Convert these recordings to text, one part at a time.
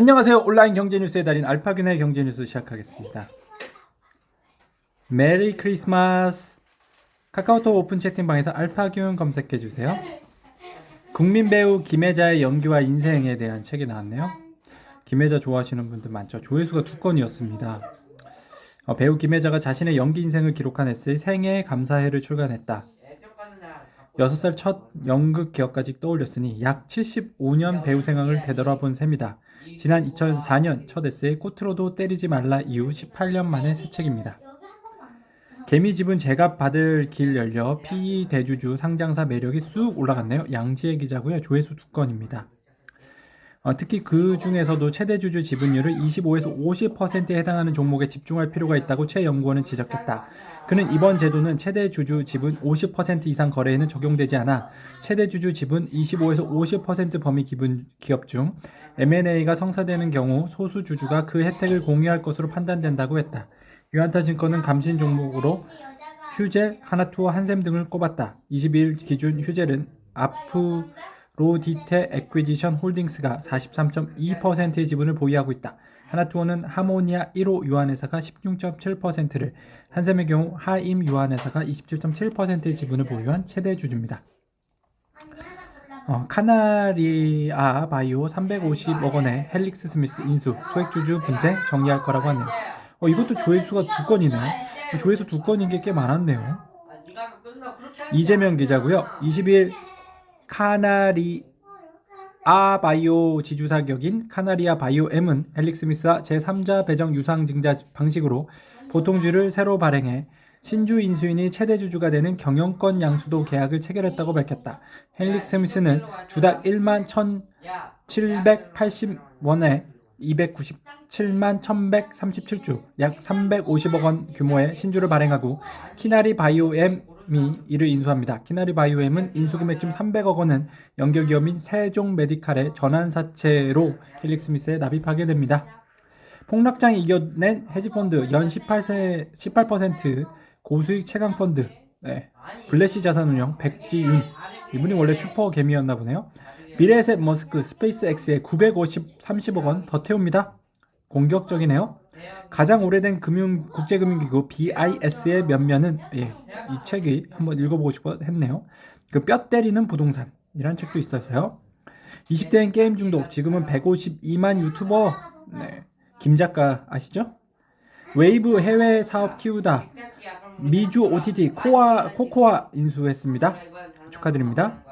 안녕하세요. 온라인 경제 뉴스의 달인 알파균의 경제 뉴스 시작하겠습니다. 메리 크리스마스. 카카오톡 오픈 채팅방에서 알파균 검색해 주세요. 국민 배우 김혜자의 연기와 인생에 대한 책이 나왔네요. 김혜자 좋아하시는 분들 많죠. 조회수가 두 건이었습니다. 어, 배우 김혜자가 자신의 연기 인생을 기록한 에세이 생애 감사해를 출간했다. 6살 첫 연극 기억까지 떠올렸으니 약 75년 배우 생활을 되돌아본 셈이다. 지난 2004년 첫 에세이 꽃으로도 때리지 말라 이후 18년 만에 새 책입니다. 개미집은 제값 받을 길 열려 PE 대주주 상장사 매력이 쑥 올라갔네요. 양지혜 기자고요. 조회수 두 건입니다. 어, 특히 그 중에서도 최대 주주 지분율을 25에서 50%에 해당하는 종목에 집중할 필요가 있다고 최 연구원은 지적했다. 그는 이번 제도는 최대 주주 지분 50% 이상 거래에는 적용되지 않아 최대 주주 지분 25에서 50% 범위 기분 기업 중 M&A가 성사되는 경우 소수 주주가 그 혜택을 공유할 것으로 판단된다고 했다. 유한타 증권은 감신 종목으로 휴젤, 하나투어, 한샘 등을 꼽았다. 22일 기준 휴젤은 아프 로디테 에퀴지션 홀딩스가 43.2%의 지분을 보유하고 있다. 하나투어는 하모니아 1호 유한회사가 16.7%를, 한샘의 경우 하임 유한회사가 27.7%의 지분을 보유한 최대 주주입니다. 어, 카나리아 바이오 350억 원의 헬릭스 스미스 인수 소액주주 분쟁 정리할 거라고 하네요. 어, 이것도 조회수가 두 건이네. 조회수 두 건인 게 꽤 많았네요. 이재명 기자고요. 20일 카나리 아 바이오 지주 사 격인 카나리아 바이오 M은 헬릭스 스미스와 제3자 배정 유상 증자 방식으로 보통주를 새로 발행해 신주 인수인이 최대 주주가 되는 경영권 양수도 계약을 체결했다고 밝혔다. 헬릭스 스미스는 주당 1만 1,780원에 297만 1,137주, 약 350억 원 규모의 신주를 발행하고 키나리 바이오엠 이 이를 인수합니다. 키나리 바이오엠은 인수금액 중 300억 원은 연결기업인 세종 메디칼의 전환사채로 헬릭 스미스에 납입하게 됩니다. 폭락장에 이겨낸 헤지펀드 연 18세, 18% 고수익 최강 펀드 네. 블래시 자산운용 백지윤 이분이 원래 슈퍼 개미였나 보네요. 미래에셋 머스크 스페이스X에 950 30억 원 더 태웁니다. 공격적이네요. 가장 오래된 금융 국제금융기구 BIS의 면면은 예, 이 책이 한번 읽어보고 싶어 했네요. 그 뼈 때리는 부동산이란 책도 있었어요. 20대인 게임 중독 지금은 152만 유튜버 네. 김 작가 아시죠? 웨이브 해외 사업 키우다 미주 OTT 코아 코코아 인수했습니다. 축하드립니다.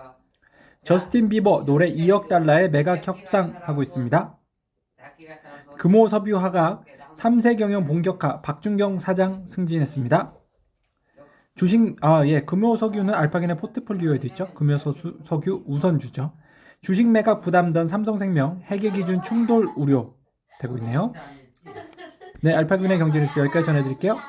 저스틴 비버 노래 2억 달러의 매각 협상하고 있습니다. 금호 석유화가 3세 경영 본격화 박준경 사장 승진했습니다. 주식 아 예 금호 석유는 알파긴의 포트폴리오에도 있죠. 금호 서수, 석유 우선주죠. 주식 매각 부담던 삼성생명 회계 기준 충돌 우려 되고 있네요. 네, 알파긴의 경제 뉴스 여기까지 전해드릴게요.